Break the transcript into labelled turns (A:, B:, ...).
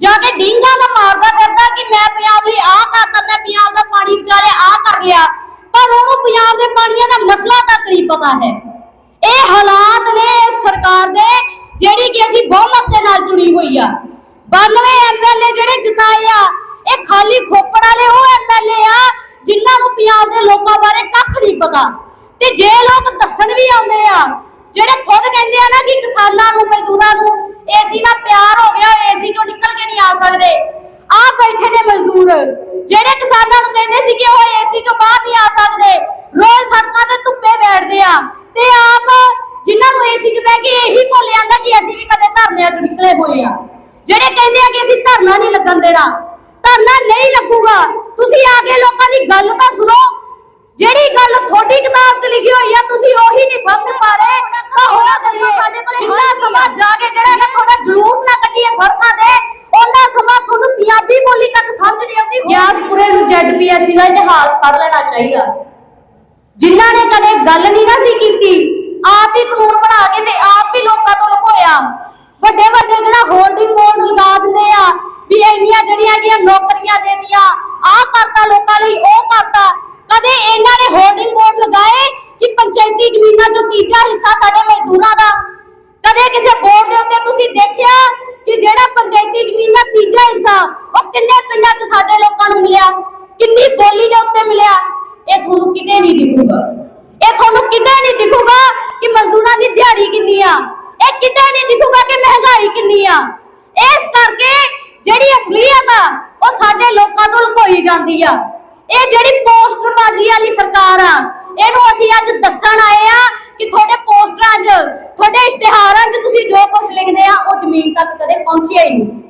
A: ਜਾ ਕੇ ਡੀਂਗਾ ਦਾ ਮਾਰਦਾ ਫਿਰਦਾ ਕਿ ਮੈਂ ਪੰਜਾਬ ਲਈ ਆਹ ਕਰਤਾ, ਮੈਂ ਪੰਜਾਬ ਦਾ ਪਾਣੀ ਵਿਚਾਰੇ ਆਹ ਕਰ ਲਿਆ। ਪਰ ਉਹਨੂੰ ਪੰਜਾਬ ਦੇ ਪਾਣੀਆਂ ਦਾ ਮਸਲਾ ਤੱਕ ਨਹੀਂ ਪਤਾ ਹੈ। ਇਹ ਹਾਲਾਤ ਨੇ ਸਰਕਾਰ ਦੇ, ਜਿਹੜੀ ਕਿ ਅਸੀਂ ਬਹੁਮਤ ਦੇ ਨਾਲ ਚੁਣੀ ਹੋਈ ਆ। 92 ਐਮਐਲਏ ਜਿਹੜੇ ਜਿਤਾਏ ਆ, ਇਹ ਖਾਲੀ ਖੋਪੜ ਵਾਲੇ ਉਹ ਐਮਐਲਏ ਆ, ਜਿਨ੍ਹਾਂ ਨੂੰ ਪੰਜਾਬ ਦੇ ਲੋਕਾਂ ਬਾਰੇ ਕੱਖ ਨਹੀਂ ਪਤਾ। ਤੇ ਜੇ ਲੋਕ ਦੱਸਣ ਵੀ ਆਉਂਦੇ ਆ, ਜਿਹੜੇ ਖੁਦ ਕਹਿੰਦੇ ਆ ਨਾ ਕਿ ਕਿਸਾਨਾਂ ਨੂੰ, ਮਜ਼ਦੂਰਾਂ ਨੂੰ, ਏਸੀ ਨਾਲ ਪਿਆਰ ਸਕਦੇ। ਆ ਬੈਠੇ ਨੇ ਮਜ਼ਦੂਰ, ਜਿਹੜੇ ਕਿਸਾਨਾਂ ਨੂੰ ਕਹਿੰਦੇ ਸੀ ਕਿ ਉਹ ਏਸੀ ਚੋਂ ਬਾਹਰ ਨਹੀਂ ਆ ਸਕਦੇ ਰੋਜ਼ ਸੜਕਾਂ ਤੇ ਧੁੱਪੇ ਬੈਠਦੇ ਆ। ਤੇ ਆਪ ਜਿਨ੍ਹਾਂ ਨੂੰ ਏਸੀ 'ਚ ਬਹਿ ਕੇ ਇਹੀ ਭੁੱਲ ਜਾਂਦਾ ਕਿ ਅਸੀਂ ਵੀ ਕਦੇ ਧਰਨਿਆਂ 'ਚ ਨਿਕਲੇ ਹੋਏ ਆ। ਜਿਹੜੇ ਕਹਿੰਦੇ ਆ ਕਿ ਅਸੀਂ ਧਰਨਾ ਨਹੀਂ ਲੱਗਣ ਦੇਣਾ, ਧਰਨਾ ਨਹੀਂ ਲੱਗੂਗਾ। ਤੁਸੀਂ ਆ ਕੇ ਲੋਕਾਂ ਦੀ ਗੱਲ ਤਾਂ ਸੁਣੋ। ਜਿਹੜੀ ਗੱਲ ਤੁਹਾਡੀ ਕਿਤਾਬ 'ਚ ਲਿਖੀ ਹੋਈ ਆ, ਤੁਸੀਂ ਉਹੀ ਨਹੀਂ ਸਮਝ ਪਾ ਰਹੇ ਤਾਂ ਹੁਣ ਦੱਸੋ ਸਾਡੇ ਕੋਲ ਜਿੰਨਾ ਸਮਾਂ ਜਾ ਕੇ ਜਿਹੜਾ ਹੈਗਾ ਤੁਹਾਡਾ ਜਲੂਸ ਨਾ ਕੱਢੀਏ ਸੜਕਾਂ ਤੇ ਉਹਨਾਂ ਸਮਾਂ ਤੁਹਾਨੂੰ ਪੰਜਾਬੀ ਬੋਲੀ ਤੱਕ ਸਮਝ ਨਹੀਂ ਆਉਂਦੀ ਗਿਆਸਪੁਰੇ ਨੂੰ ਜ਼ੈਡਪੀਐਸਸੀ ਦਾ ਇਤਿਹਾਸ ਪੜ੍ਹ ਲੈਣਾ ਚਾਹੀਦਾ। ਜਿਨ੍ਹਾਂ ਨੇ ਕਦੇ ਗੱਲ ਨਹੀਂ ਨਾ ਸੀ ਕੀਤੀ, ਆਪ ਹੀ ਕਾਨੂੰਨ ਬਣਾ ਕੇ ਤੇ ਆਪ ਹੀ ਲੋਕਾਂ ਤੋਂ ਲੁਕੋਇਆ। ਵੱਡੇ ਵੱਡੇ ਜਿਹੜਾ ਹੋਲਡਿੰਗ ਬੋਰਡ ਲਗਾ ਦਿੰਦੇ ਆ, ਵੀ ਇੰਨੀਆਂ ਜਿਹੜੀਆਂ ਹੈਗੀਆਂ ਨੌਕਰੀਆਂ ਦੇਤੀਆਂ ਆਹ ਕਰਤਾ ਲੋਕਾਂ ਲਈ, ਉਹ ਕਰਤਾ। ਕਦੇ ਇਹਨਾਂ ਨੇ ਹੋਲਡਿੰਗ ਬੋਰਡ ਲਗਾਏ ਕਿ ਪੰਚਾਇਤੀ ਜ਼ਮੀਨਾਂ ਚੋਂ ਤੀਜਾ ਹਿੱਸਾ ਸਾਡੇ ਮਜ਼ਦੂਰਾਂ ਦਾ? ਕਦੇ ਕਿਸੇ ਬੋਰਡ ਦੇ ਉੱਤੇ ਤੁਸੀਂ ਦੇਖਿਆ ਕਿ ਜਿਹੜਾ ਪੰਚਾਇਤੀ ਜ਼ਮੀਨ ਉਹ ਕਿੰਨੇ ਪਿੰਡਾਂ 'ਚ ਸਾਡੇ ਲੋਕਾਂ ਨੂੰ ਮਿਲਿਆ? ਕਿੰਨੀ ਬੋਲੀ ਦੇ ਉੱਤੇ ਮਿਲਿਆ? ਇਹ ਤੁਹਾਨੂੰ ਕਿਤੇ ਨਹੀਂ ਦਿਖੂਗਾ। ਇਹ ਤੁਹਾਨੂੰ ਕਿਤੇ ਨਹੀਂ ਦਿਖੂਗਾ ਕਿ ਮਜ਼ਦੂਰਾਂ ਦੀ ਦਿਹਾੜੀ ਕਿੰਨੀ ਆ। ਇਹ ਕਿਤੇ ਨਹੀਂ ਦਿਖੂਗਾ ਕਿ ਮਹਿੰਗਾਈ ਕਿੰਨੀ ਆ। ਇਸ ਕਰਕੇ ਜਿਹੜੀ ਅਸਲੀਅਤ ਆ, ਉਹ ਸਾਡੇ ਲੋਕਾਂ ਤੋਂ ਲੁਕੋਈ ਜਾਂਦੀ ਆ। ਇਹ ਜਿਹੜੀ ਪੋਸਟਰਬਾਜ਼ੀ ਵਾਲੀ ਸਰਕਾਰ ਆ, ਇਹਨੂੰ ਅਸੀਂ ਅੱਜ ਦੱਸਣ ਆਏ ਆ ਕਿ ਤੁਹਾਡੇ ਪੋਸਟਰਾਂ 'ਚ, ਤੁਹਾਡੇ ਇਸ਼ਤਿਹਾਰਾਂ 'ਚ ਤੁਸੀਂ ਜੋ ਕੁਝ ਲਿਖਦੇ ਆ, ਉਹ ਜ਼ਮੀਨ ਤੱਕ ਕਦੇ ਪਹੁੰਚਿਆ ਹੀ ਨਹੀਂ।